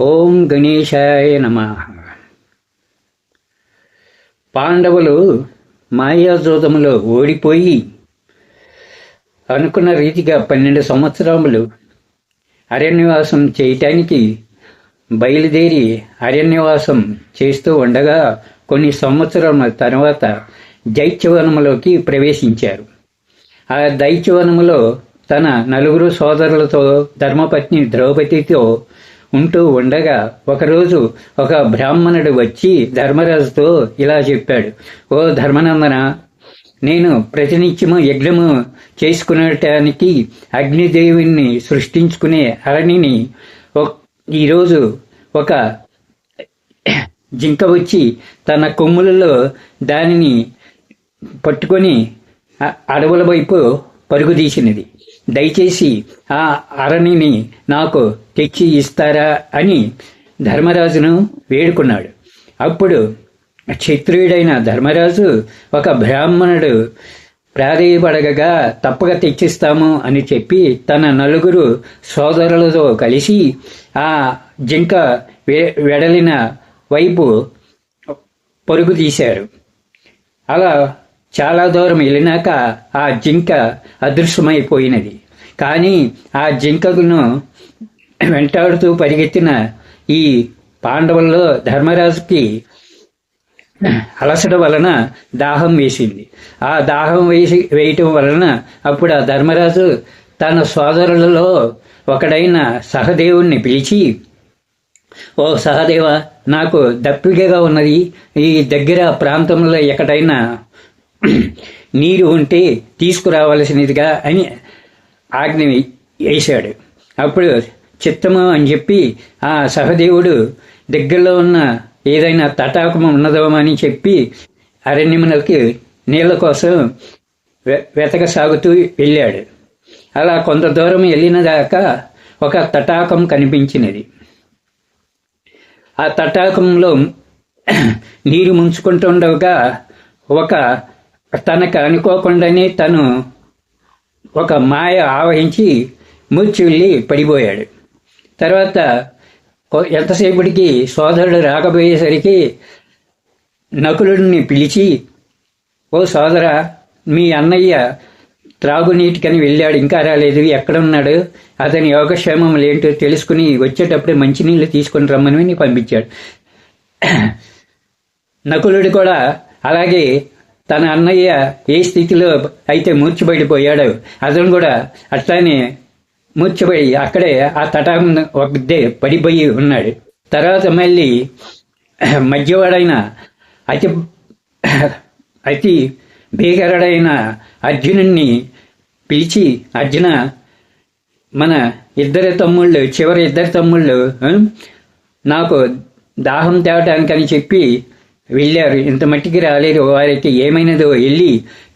ఓం గణేశాయ నమ. పాండవులు మాయాజోదములో ఓడిపోయి అనుకున్న రీతిగా పన్నెండు సంవత్సరములు అరణ్యవాసం చేయటానికి బయలుదేరి అరణ్యవాసం చేస్తూ ఉండగా కొన్ని సంవత్సరముల తర్వాత దైత్యవనములోకి ప్రవేశించారు. ఆ దైత్యవనములో తన నలుగురు సోదరులతో ధర్మపత్ని ద్రౌపదితో ఉంటూ ఉండగా ఒకరోజు ఒక బ్రాహ్మణుడు వచ్చి ధర్మరాజుతో ఇలా చెప్పాడు ఓ ధర్మనందన నేను ప్రతినిత్యము యజ్ఞము చేసుకునేటానికి అగ్నిదేవుణ్ణి సృష్టించుకునే అరణిని ఈరోజు ఒక జింక వచ్చి తన కొమ్ములలో దానిని పట్టుకొని అడవుల వైపు పరుగుదీసినది. దయచేసి ఆ అరణిని నాకు తెచ్చి ఇస్తారా అని ధర్మరాజును వేడుకున్నాడు. అప్పుడు క్షత్రియుడైన ధర్మరాజు ఒక బ్రాహ్మణుడు ప్రాధేయపడగగా తప్పక తెచ్చిస్తాము అని చెప్పి తన నలుగురు సోదరులతో కలిసి ఆ జింక వెడలిన వైపు పరుగు తీశారు. అలా చాలా దూరం వెళ్ళినాక ఆ జింక అదృశ్యమైపోయినది. కానీ ఆ జింకను వెంటాడుతూ పరిగెత్తిన ఈ పాండవుల్లో ధర్మరాజుకి అలసట వలన దాహం వేసింది. ఆ దాహం వేసి వేయటం వలన అప్పుడు ఆ ధర్మరాజు తన సోదరులలో ఒకడైన సహదేవుణ్ణి పిలిచి ఓ సహదేవ నాకు దప్పికగా ఉన్నది. ఈ దగ్గర ప్రాంతంలో ఎక్కడైనా నీరు ఉంటే తీసుకురావలసినదిగా అని ఆజ్ఞ వేశాడు. అప్పుడు చిత్తము అని చెప్పి ఆ సహదేవుడు దగ్గరలో ఉన్న ఏదైనా తటాకం ఉన్నదో అని చెప్పి అరణ్యమునకి నీళ్ళ కోసం వె- వెతక సాగుతూ వెళ్ళాడు. అలా కొంత దూరం వెళ్ళిన దాకా ఒక తటాకం కనిపించినది. ఆ తటాకంలో నీరు ముంచుకుంటుండగా ఒక తనకు అనుకోకుండానే తను ఒక మాయ ఆవహించి మూర్చి వెళ్ళి పడిపోయాడు. తర్వాత ఎంతసేపటికి సోదరుడు రాకపోయేసరికి నకులుడిని పిలిచి ఓ సోదరా మీ అన్నయ్య త్రాగునీటికని వెళ్ళాడు ఇంకా రాలేదు ఎక్కడ ఉన్నాడు అతని యోగక్షేమములు ఏంటో తెలుసుకుని వచ్చేటప్పుడు మంచినీళ్ళు తీసుకొని రమ్మని పంపించాడు. నకులుడు కూడా అలాగే తన అన్నయ్య ఏ స్థితిలో అయితే మూర్చిబడిపోయాడో అతను కూడా అట్లానే మూర్చిపోయి అక్కడే ఆ తటాకం ఒకదే పడిపోయి ఉన్నాడు. తర్వాత మళ్ళీ మధ్యవాడైన అతి అతి భీకరుడైన అర్జునుణ్ణి పిలిచి అర్జున మన ఇద్దరి తమ్ముళ్ళు చివరి ఇద్దరి తమ్ముళ్ళు నాకు దాహం తేవటానికని చెప్పి వెళ్ళారు. ఇంత మట్టికి రాలేదు. వారికి ఏమైనదో వెళ్ళి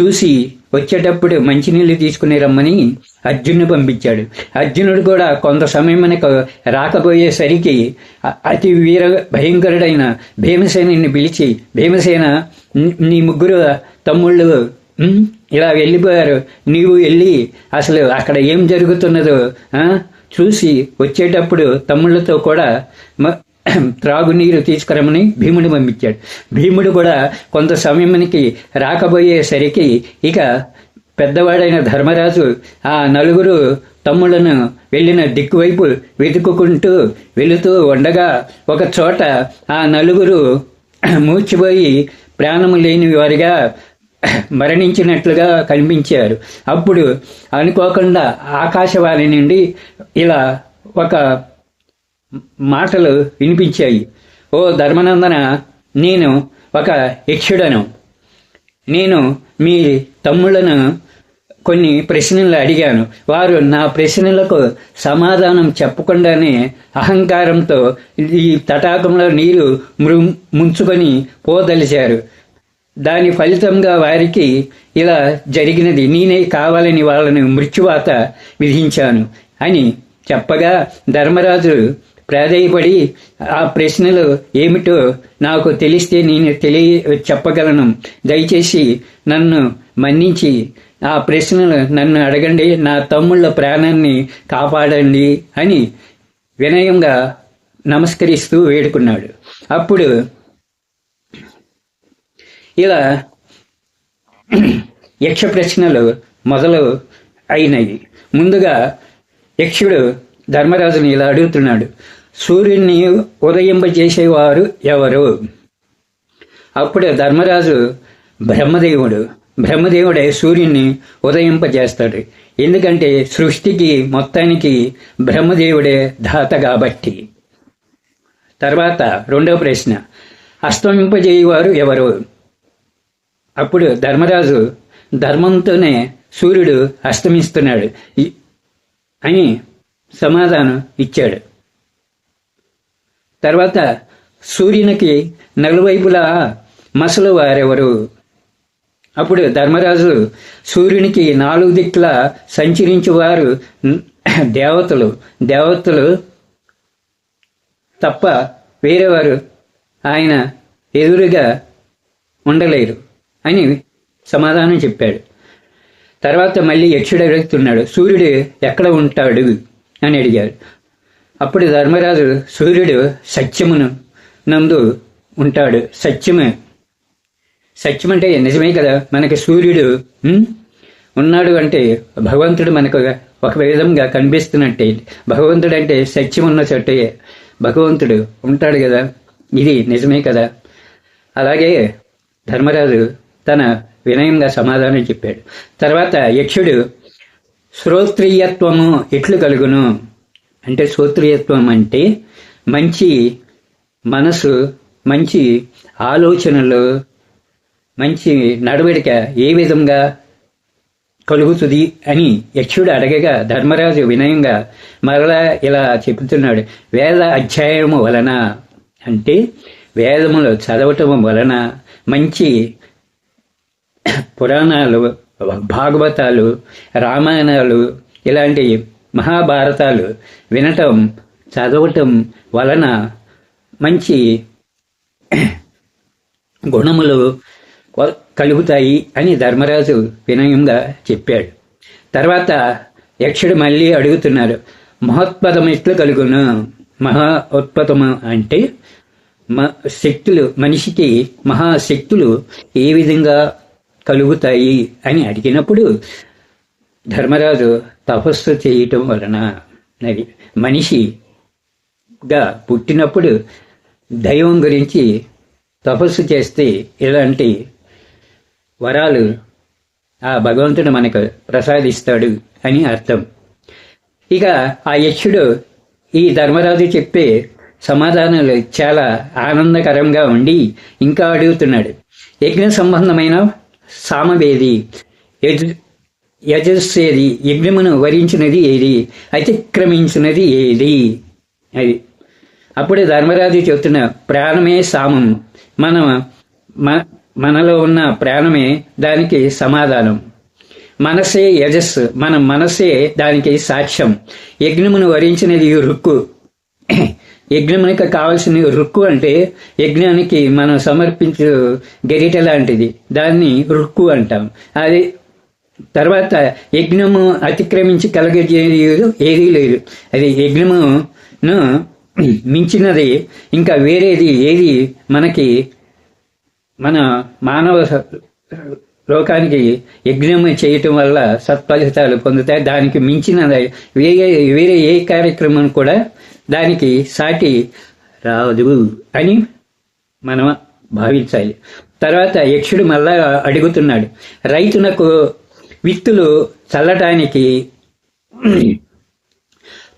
చూసి వచ్చేటప్పుడు మంచినీళ్ళు తీసుకుని రమ్మని అర్జునుడు పంపించాడు. అర్జునుడు కూడా కొంత సమయం మనకు రాకపోయేసరికి అతి వీర భయంకరుడైన భీమసేనుని పిలిచి భీమసేన నీ- ముగ్గురు తమ్ముళ్ళు ఇలా వెళ్ళిపోయారు. నీవు వెళ్ళి అసలు అక్కడ ఏం జరుగుతున్నదో చూసి వచ్చేటప్పుడు తమ్ముళ్ళతో కూడా త్రాగునీరు తీసుకురమని భీముడు పంపించాడు. భీముడు కూడా కొంత సమయానికి రాకబోయేసరికి ఇక పెద్దవాడైన ధర్మరాజు ఆ నలుగురు తమ్ములను వెళ్ళిన దిక్కువైపు వెతుక్కుంటూ వెళుతూ ఉండగా ఒక చోట ఆ నలుగురు మూర్చిపోయి ప్రాణము లేని వారిగా మరణించినట్లుగా కనిపించారు. అప్పుడు అనుకోకుండా ఆకాశవాణి నుండి ఇలా ఒక మాటలు వినిపించాయి. ఓ ధర్మనందన నేను ఒక యక్షుడను. నేను మీ తమ్ముళ్ళను కొన్ని ప్రశ్నలు అడిగాను. వారు నా ప్రశ్నలకు సమాధానం చెప్పకుండానే అహంకారంతో ఈ తటాకంలో నీరు మృ ముంచుకొని పోదలిచారు. దాని ఫలితంగా వారికి ఇలా జరిగినది. నేనే కావాలని వాళ్ళని మృత్యువాత విధించాను అని చెప్పగా ధర్మరాజు ప్రాధేయపడి ఆ ప్రశ్నలు ఏమిటో నాకు తెలిస్తే నేను తెలియ చెప్పగలను. దయచేసి నన్ను మన్నించి ఆ ప్రశ్నలు నన్ను అడగండి నా తమ్ముళ్ళ ప్రాణాన్ని కాపాడండి అని వినయంగా నమస్కరిస్తూ వేడుకున్నాడు. అప్పుడు ఇలా యక్ష ప్రశ్నలు మొదలు అయినాయి ముందుగా యక్షుడు ధర్మరాజుని ఇలా అడుగుతున్నాడు. సూర్యుడిని ఉదయింపజేసేవారు ఎవరు? అప్పుడు ధర్మరాజు బ్రహ్మదేవుడు. బ్రహ్మదేవుడే సూర్యుని ఉదయింపజేస్తాడు. ఎందుకంటే సృష్టికి మొత్తానికి బ్రహ్మదేవుడే దాత కాబట్టి. తర్వాత రెండవ ప్రశ్న. అస్తమింపజేయవారు ఎవరు? అప్పుడు ధర్మరాజు ధర్మంతోనే సూర్యుడు అస్తమిస్తున్నాడు. అని సమాధానం ఇచ్చాడు. తర్వాత సూర్యునికి నలువైపులా మసలు వారెవరు? అప్పుడు ధర్మరాజు సూర్యునికి నాలుగు దిక్కుల సంచరించువారు వారు దేవతలు. దేవతలు తప్ప వేరేవారు ఆయన ఎదురుగా ఉండలేరు అని సమాధానం చెప్పాడు. తర్వాత మళ్ళీ యక్షుడు అడుగుతున్నాడు సూర్యుడు ఎక్కడ ఉంటాడు? అని అడిగాడు. అప్పుడు ధర్మరాజు సూర్యుడు సత్యమును నందు ఉంటాడు. సత్యమే. సత్యం అంటే నిజమే కదా? మనకి సూర్యుడు ఉన్నాడు అంటే భగవంతుడు మనకు ఒక విధంగా కనిపిస్తున్నట్టే. భగవంతుడు అంటే సత్యం ఉన్న చోటే భగవంతుడు ఉంటాడు కదా? ఇది నిజమే కదా? అలాగే ధర్మరాజు తన వినయంగా సమాధానం చెప్పాడు. తర్వాత యక్షుడు శ్రోత్రియత్వము ఎట్లు కలుగును? అంటే శ్రోత్రియత్వం అంటే మంచి మనసు మంచి ఆలోచనలు మంచి నడవడిక ఏ విధంగా కలుగుతుంది అని యక్షుడు అడగగా ధర్మరాజు వినయంగా మరలా ఇలా చెబుతున్నాడు వేద అధ్యాయము వలన. అంటే వేదములు చదవటం వలన మంచి పురాణాలు భాగవతాలు రామాయణాలు ఇలాంటి మహాభారతాలు వినటం చదవటం వలన మంచి గుణములు కలుగుతాయి అని ధర్మరాజు వినయంగా చెప్పాడు. తర్వాత యక్షుడు మళ్ళీ అడుగుతున్నారు మహోత్పదం ఎట్లు కలుగును? మహా ఉత్పదము అంటే మ శక్తులు మనిషికి మహాశక్తులు ఏ విధంగా కలుగుతాయి అని అడిగినప్పుడు ధర్మరాజు తపస్సు చేయటం వలన మనిషిగా పుట్టినప్పుడు దైవం గురించి తపస్సు చేస్తే ఇలాంటి వరాలు ఆ భగవంతుడు మనకు ప్రసాదిస్తాడు అని అర్థం. ఇక ఆ యక్షుడు ఈ ధర్మరాజు చెప్పే సమాధానాలు చాలా ఆనందకరంగా ఉండి ఇంకా అడుగుతున్నాడు. యజ్ఞ సంబంధమైన సామవేది? యజు యజస్సేది యజ్ఞమును వరించినది ఏది? అతిక్రమించినది ఏది? అది. అప్పుడు ధర్మరాజు చెబుతున్న ప్రాణమే సామం. మన మనలో ఉన్న ప్రాణమే దానికి సమాధానం. మనసే యజస్సు. మన మనసే దానికి సాక్ష్యం. యజ్ఞమును వరించినది రుక్కు. యజ్ఞమునికి కావాల్సిన రుక్కు అంటే యజ్ఞానికి మనం సమర్పించు గరిట లాంటిది. దాన్ని రుక్కు అంటాం. అది తర్వాత యజ్ఞము అతిక్రమించి కలగజేయదు ఏదీ లేదు. అది యజ్ఞమును మించినది ఇంకా వేరేది ఏది మనకి మన మానవ లోకానికి యజ్ఞం చేయటం వల్ల సత్ఫలితాలు పొందుతాయి. దానికి మించిన వేరే వేరే ఏ కార్యక్రమం కూడా దానికి సాటి రాదు అని మనం భావించాలి. తర్వాత యక్షుడు మళ్ళా అడుగుతున్నాడు. రైతునకు విత్తులు చల్లటానికి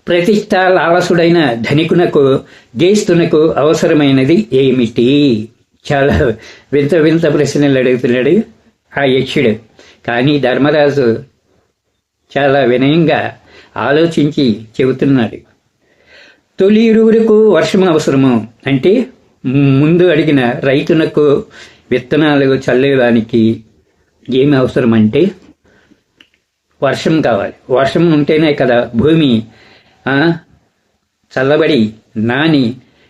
ప్రతిష్ట లాలసుడైన ధనికునకు జ్యేష్ఠునకు అవసరమైనది ఏమిటి? చాలా వింత వింత ప్రశ్నలు అడుగుతున్నాడు. ఆ యక్షుడు కానీ ధర్మరాజు చాలా వినయంగా ఆలోచించి చెబుతున్నాడు. తొలి ఇరువురకు వర్షం అవసరము? అంటే ముందు అడిగిన రైతునకు విత్తనాలు చల్లేదానికి ఏమి అవసరం అంటే వర్షం కావాలి. వర్షం ఉంటేనే కదా భూమి చల్లబడి నాని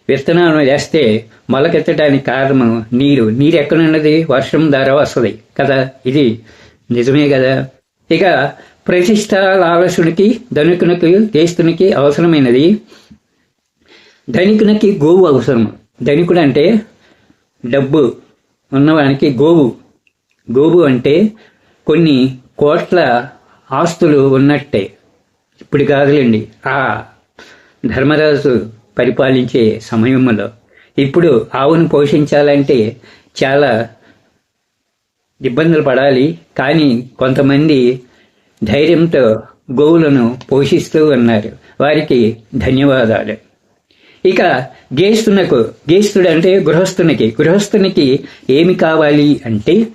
విత్తనాలు వేస్తే మొలకెత్తడానికి కారణం నీరు. నీరు ఎక్కడున్నది వర్షం ద్వారా వస్తుంది కదా? ఇది నిజమే కదా? ఇక ప్రతిష్ట లాలసునికి ధనికునికి దేశునికి అవసరమైనది. ధనికునికి గోవు అవసరం. ధనికుడు అంటే డబ్బు. ఉన్నవానికి గోవు. గోవు అంటే కొన్ని కోట్ల ఆస్తులు ఉన్నట్టే. ఇప్పుడు కాదులేండి. ఆ ధర్మరాజు పరిపాలించే సమయంలో ఇప్పుడు ఆవును పోషించాలంటే చాలా ఇబ్బందులు పడాలి కానీ కొంతమంది ధైర్యంతో గోవులను పోషిస్తూ ఉన్నారు. వారికి ధన్యవాదాలు. ఇక గేస్తునకు గేస్తుడు అంటే గృహస్థునికి. గృహస్థునికి ఏమి కావాలి అంటే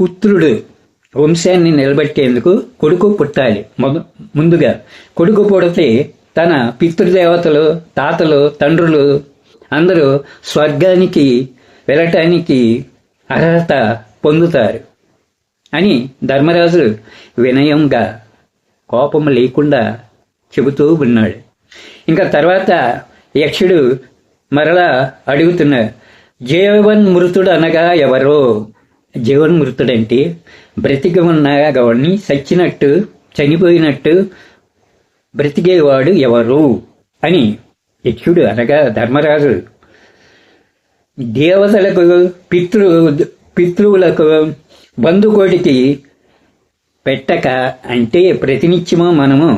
పుత్రుడు వంశాన్ని నిలబెట్టేందుకు కొడుకు పుట్టాలి. ముందుగా కొడుకు పుడితే తన పితృదేవతలు తాతలు తండ్రులు అందరూ స్వర్గానికి వెళ్ళటానికి అర్హత పొందుతారు అని ధర్మరాజు వినయంగా కోపం లేకుండా చెబుతూ ఉన్నాడు. ఇంకా తర్వాత యక్షుడు మరలా అడుగుతున్నాడు జీవన్మృతుడు అనగా ఎవరో? జీవన్మృతుడంటే బ్రతికి ఉన్నగా గవన్ని చచ్చినట్టు చనిపోయినట్టు బ్రతికేవాడు ఎవరు? అని యక్షుడు అనగా ధర్మరాజు. దేవతలకు పితృ పితృవులకు బంధుకోటికి పెట్టక అంటే ప్రతినిత్యము మనము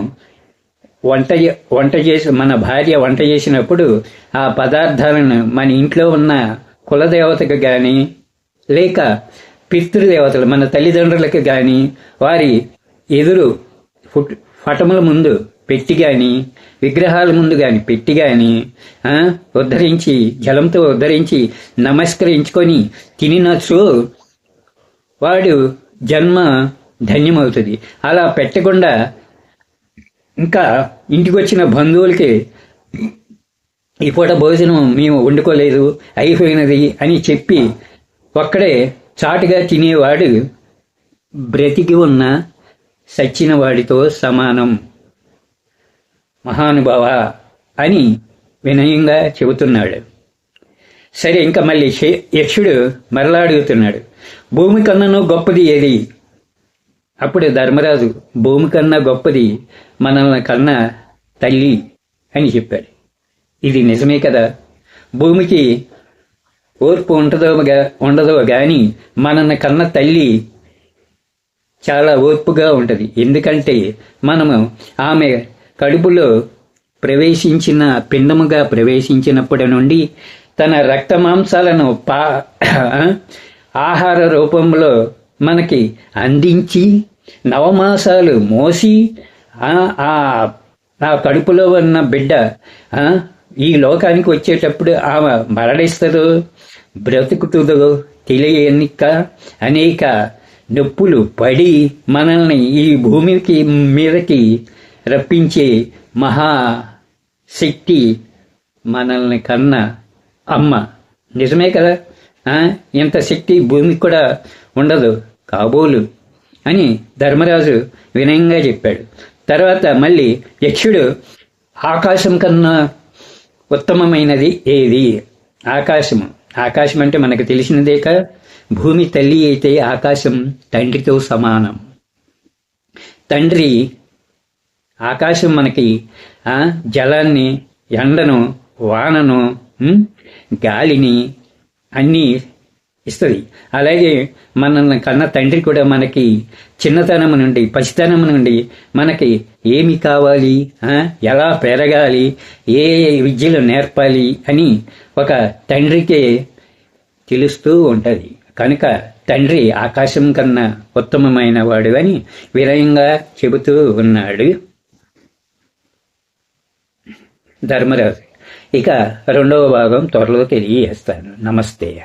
వంట వంట చేసి మన భార్య వంట చేసినప్పుడు ఆ పదార్థాలను మన ఇంట్లో ఉన్న కులదేవతకు కానీ లేక పితృదేవతలు మన తల్లిదండ్రులకు కానీ వారి ఎదురు ఫుట్ ఫటముల ముందు పెట్టి కానీ విగ్రహాల ముందు కానీ పెట్టి కానీ ఉద్ధరించి జలంతో ఉద్ధరించి నమస్కరించుకొని తినినచ్చు వాడు జన్మ ధన్యమవుతుంది. అలా పెట్టకుండా ఇంకా ఇంటికి వచ్చిన బంధువులకి ఈ పూట భోజనం మేము వండుకోలేదు అయిపోయినది అని చెప్పి ఒక్కడే చాటుగా తినేవాడు బ్రతికి ఉన్న సచ్చిన వాడితో సమానం. మహానుభావ అని వినయంగా చెబుతున్నాడు. సరే ఇంకా మళ్ళీ యక్షుడు మరలా అడుగుతున్నాడు. భూమి కన్నను గొప్పది ఏది? అప్పుడు ధర్మరాజు భూమి కన్నా గొప్పది మనల్ని కన్న తల్లి అని చెప్పాడు. ఇది నిజమే కదా? భూమికి ఓర్పు ఉంటుందో ఉండదో కానీ మనల్ని కన్న తల్లి చాలా ఓర్పుగా ఉంటుంది. ఎందుకంటే మనము ఆమె కడుపులో ప్రవేశించిన పిండముగా ప్రవేశించినప్పటి నుండి తన రక్త మాంసాలను పా ఆహార రూపంలో మనకి అందించి నవమాసాలు మోసి ఆ కడుపులో ఉన్న బిడ్డ ఈ లోకానికి వచ్చేటప్పుడు ఆమె మరణిస్తుందో బ్రతుకుతుందో తెలియనిక అనేక నొప్పులు పడి మనల్ని ఈ భూమికి మీదకి రప్పించే మహాశక్తి మనల్ని కన్న అమ్మ. నిజమే కదా? ఇంత శక్తి భూమికి కూడా ఉండదు. కాబోలు అని ధర్మరాజు వినయంగా చెప్పాడు. తర్వాత మళ్ళీ యక్షుడు ఆకాశం కన్నా ఉత్తమమైనది ఏది? ఆకాశము. ఆకాశం అంటే మనకు తెలిసినదేక భూమి తల్లి అయితే ఆకాశం తండ్రితో సమానం. తండ్రి ఆకాశం మనకి జలాన్ని ఎండను వానను గాలిని అన్నీ ఇస్తుంది. అలాగే మనల్ని కన్న తండ్రి కూడా మనకి చిన్నతనం నుండి పసితనం నుండి మనకి ఏమి కావాలి ఎలా పెరగాలి ఏ విద్యలు నేర్పాలి అని ఒక తండ్రికే తెలుస్తూ ఉంటుంది. కనుక తండ్రి ఆకాశం కన్నా ఉత్తమమైన వాడు అని వినయంగా చెబుతూ ఉన్నాడు. ధర్మరాజు. ఇక రెండవ భాగం త్వరలో తెలియజేస్తాను. నమస్తే.